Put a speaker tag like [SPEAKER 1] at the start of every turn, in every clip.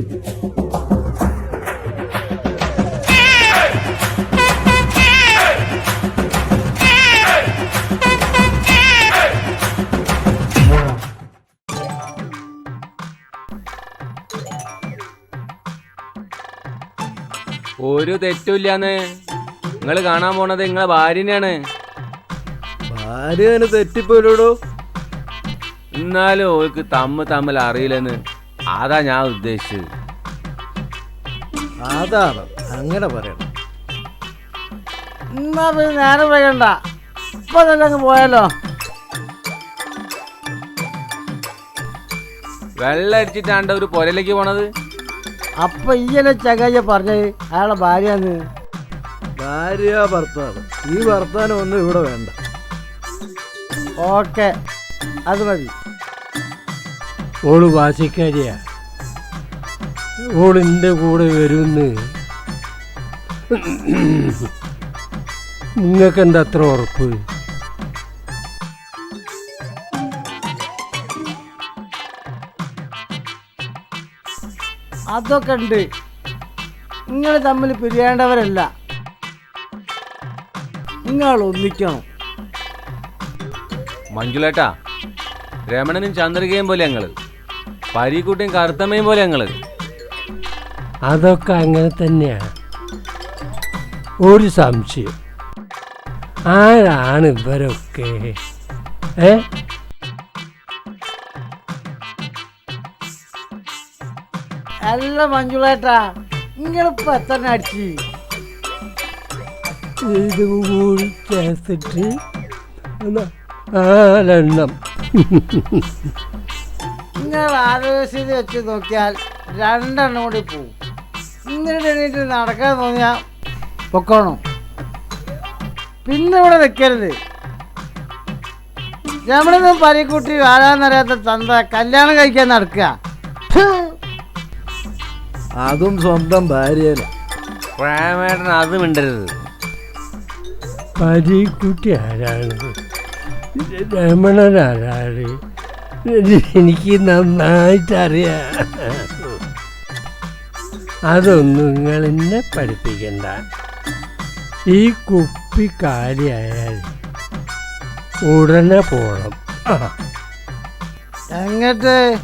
[SPEAKER 1] ഒരു തെറ്റുമില്ലാന്ന്. നിങ്ങൾ കാണാൻ പോണത് നിങ്ങളെ ഭാര്യനെയാണ്.
[SPEAKER 2] ഭാര്യ തെറ്റിപ്പോലോ
[SPEAKER 1] എന്നാലും ഓൾക്ക് തമ്മ തമ്മിൽ അറിയില്ലെന്ന്. അതാ ഞാൻ ഉദ്ദേശിച്ചത്.
[SPEAKER 2] അതാണ് അങ്ങനെ പറയണം.
[SPEAKER 3] എന്നാ പിന്നെ നേരം വൈകണ്ട. ഇപ്പൊ തന്നെ അങ്ങ് പോയാലോ?
[SPEAKER 1] വെള്ളം അടിച്ചിട്ടാണ്ട് ഒരു പുരയിലേക്ക് പോണത്?
[SPEAKER 3] അപ്പൊ ഈയനെ ചകയ്യ പറഞ്ഞത് അയാളെ ഭാര്യന്ന്
[SPEAKER 2] ഭാര്യ ഭർത്താവ്. ഈ ഭർത്താനം ഒന്നും ഇവിടെ വേണ്ട.
[SPEAKER 3] ഓക്കെ അത് മതി.
[SPEAKER 4] ഓൾ വാശിക്കാരിയാ. ഓളിന്റെ കൂടെ വരുമെന്ന് നിങ്ങൾക്ക് എന്താ അത്ര ഉറപ്പ്?
[SPEAKER 3] അതൊക്കെ ഉണ്ട്. നിങ്ങൾ തമ്മിൽ പിരിയേണ്ടവരല്ല. നിങ്ങൾ ഒന്നിക്കണം.
[SPEAKER 1] മഞ്ജുലേട്ടാ രമണനും ചന്ദ്രികയും പോലെ ഞങ്ങൾ. പരീക്കുട്ടിയും കറുത്തമ്മയും പോലെ ഞങ്ങൾ.
[SPEAKER 4] അതൊക്കെ അങ്ങനെ തന്നെയാ. ഒരു സംശയം. ആരാണ് ഇവരൊക്കെ? ഏ?
[SPEAKER 3] അല്ല മഞ്ജുളേട്ടാ നിങ്ങളിപ്പോ എത്ര അടിച്ച്?
[SPEAKER 4] ഇത് കൂടി ചേർത്തിട്ട് നാലെണ്ണം.
[SPEAKER 3] നിങ്ങൾ ആലോചിച്ച് വെച്ച് നോക്കിയാൽ രണ്ടെണ്ണം കൂടി പോവും. ഇങ്ങനെ എണീറ്റ് നടക്കാൻ തോന്നിയാ പൊക്കോണം. പിന്നെ ഇവിടെ നിൽക്കരുത് നമ്മളൊന്നും പരിക്കുട്ടി വാഴാന്നറിയാത്ത തന്ത കല്യാണം കഴിക്കാൻ നടക്കുക.
[SPEAKER 2] അതും സ്വന്തം ഭാര്യനെ
[SPEAKER 1] പ്രേമേട്ടൻ അത് മിണ്ടരുത്.
[SPEAKER 4] പരീക്കുട്ടി ആരാണ്? രമണൻ ആരാണ് എനിക്ക് നന്നായിട്ട് അറിയാം അതൊന്നും നിങ്ങൾ എന്നെ പഠിപ്പിക്കണ്ട. ഈ കുപ്പി കാര്യായാൽ ഉടനെ പോണം.
[SPEAKER 3] എങ്ങട്ട്?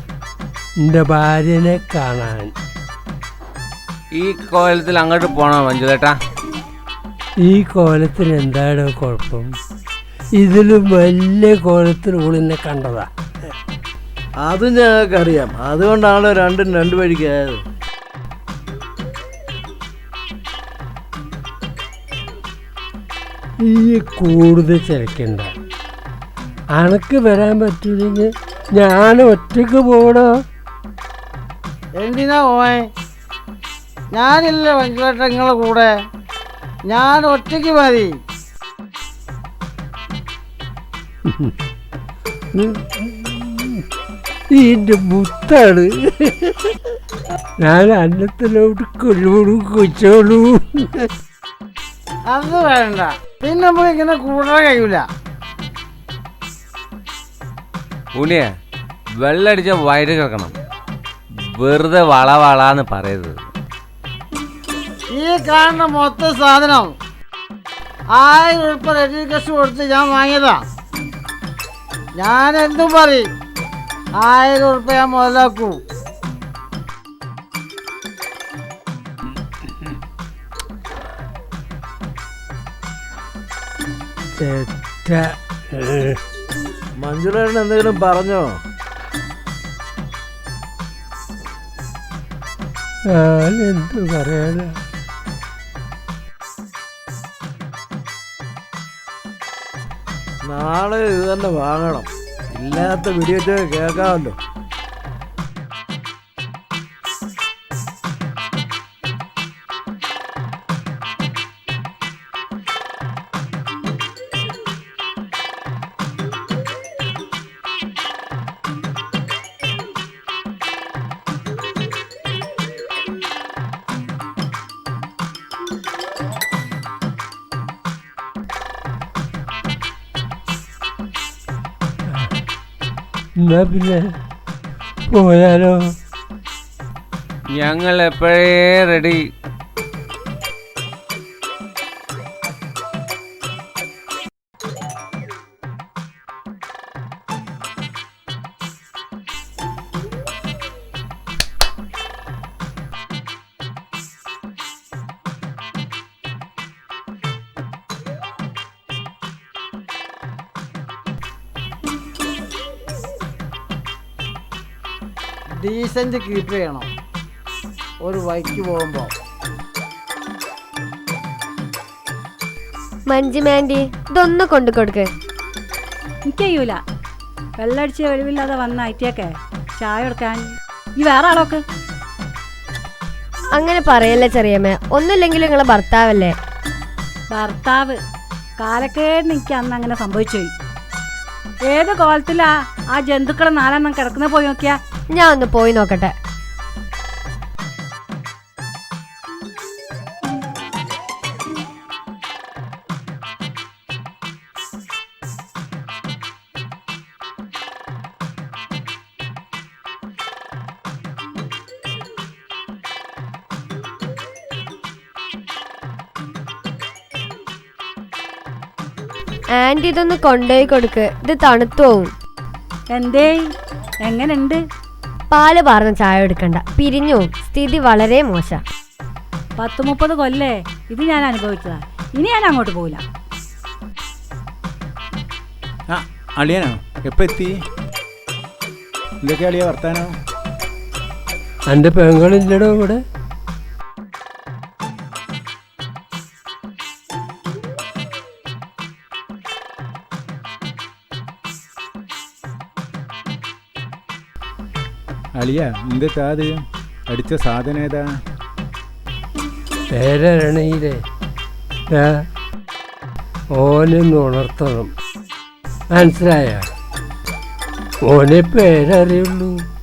[SPEAKER 4] എന്റെ ഭാര്യനെ കാണാൻ.
[SPEAKER 1] ഈ കോലത്തിൽ അങ്ങോട്ട് പോണോ മഞ്ജുതേട്ടാ
[SPEAKER 4] ഈ കോലത്തിന് എന്താണ് കുഴപ്പം? ഇതിലും വലിയ കോലത്തിൽ ഓളിനെ കണ്ടതാ.
[SPEAKER 2] അത് ഞങ്ങൾക്കറിയാം അതുകൊണ്ടാണ് രണ്ടും രണ്ട് വഴിക്കായത്
[SPEAKER 4] ഈ കൂടുതൽ ചിലക്കണ്ട. അനക്ക് വരാൻ പറ്റില്ലെങ്കിൽ ഞാൻ ഒറ്റയ്ക്ക് പോടോ
[SPEAKER 3] എന്തിനാ പോയെ? ഞാനില്ല നിങ്ങളെ കൂടെ? ഞാൻ ഒറ്റയ്ക്ക് മതി.
[SPEAKER 4] ഇതിന്റെ മുത്താണ്. ഞാൻ അന്നത്തിലോട്ട് കൊല്ലോടും കൊച്ചോളൂ.
[SPEAKER 3] അത് വേണ്ട. പിന്നെ നമ്മൾ ഇങ്ങനെ കൂടാൻ കഴിയൂല.
[SPEAKER 1] ഉണിയ വെള്ളടിച്ച വയറ് കിടക്കണം വെറുതെ വള വളാന്ന് പറയരുത്.
[SPEAKER 3] ഈ കാണുന്ന മൊത്ത സാധനം ആയിരം ഉൾപ്പെടെ എഡ്യൂക്കേഷൻ കൊടുത്ത് ഞാൻ വാങ്ങിയതാ. ഞാൻ എന്തും പറയും. ആയിരം ഉറുപ്പ ഞാൻ മുതലാക്കൂ.
[SPEAKER 2] മഞ്ജുളേട്ടൻ എന്തെങ്കിലും പറഞ്ഞോ?
[SPEAKER 4] ഞാൻ എന്ത് പറയാനാ?
[SPEAKER 2] നാളെ ഇത് തന്നെ വാങ്ങണം. ഇല്ലാത്ത വീഡിയോ കേൾക്കാമല്ലോ.
[SPEAKER 4] എന്നാ പിന്നെ പോയാലോ?
[SPEAKER 1] ഞങ്ങൾ എപ്പോഴേ റെഡി
[SPEAKER 3] ഡീസന്റ് കീപ്പ് ചെയ്യണം ഒരു വൈക്ക് പോകുമ്പോൾ
[SPEAKER 5] മഞ്ജുമാന്റി ഇതൊന്ന് കൊണ്ടു കൊടുക്ക്.
[SPEAKER 6] എനിക്കയ്യൂല വെള്ളടിച്ച് ഒഴിവില്ലാതെ വന്ന ഐറ്റിയൊക്കെ ചായ കൊടുക്കാൻ. ഈ വേറെ ആളൊക്കെ?
[SPEAKER 5] അങ്ങനെ പറയല്ലേ ചെറിയമ്മ ഒന്നുമില്ലെങ്കിലും നിങ്ങളെ ഭർത്താവല്ലേ?
[SPEAKER 6] ഭർത്താവ്. കാലക്കേടിന് എനിക്ക് അന്ന് അങ്ങനെ സംഭവിച്ചു പോയി ഏത് കോലത്തിലാ ആ ജന്തുക്കളെ നാലെണ്ണം കിടക്കുന്ന പോയി നോക്കിയാ?
[SPEAKER 5] ഞാൻ ഒന്ന് പോയി നോക്കട്ടെ. ആന്റി ഇതൊന്ന് കൊണ്ടുപോയി കൊടുക്ക്. ഇത് തണുത്തു പോവും.
[SPEAKER 6] എന്തേ? എങ്ങനെയുണ്ട്?
[SPEAKER 5] പാൽ പാർന്ന ചായ എടുക്കണ്ട. പിരിഞ്ഞു സ്ഥിതി വളരെ മോശ.
[SPEAKER 6] പത്ത് മുപ്പത് കൊല്ലേ? ഇത് ഞാൻ അനുഭവിച്ചതാ. ഇനി ഞാൻ അങ്ങോട്ട് പോകില്ല
[SPEAKER 7] ആ അളിയനോ? എപ്പോ എത്തി? എന്തൊക്കെ അളിയ വർത്താനോ?
[SPEAKER 4] എന്റെ പെങ്ങളില്ലടോ ഇവിടെ.
[SPEAKER 7] അളിയ എന്തെത്താ അത്? അടിച്ച സാധനം ഏതാ?
[SPEAKER 4] പേരണയിലെ ഓനൊന്ന് ഉണർത്തണം. മനസ്സിലായ? ഓനെ പേരറിയുള്ളൂ.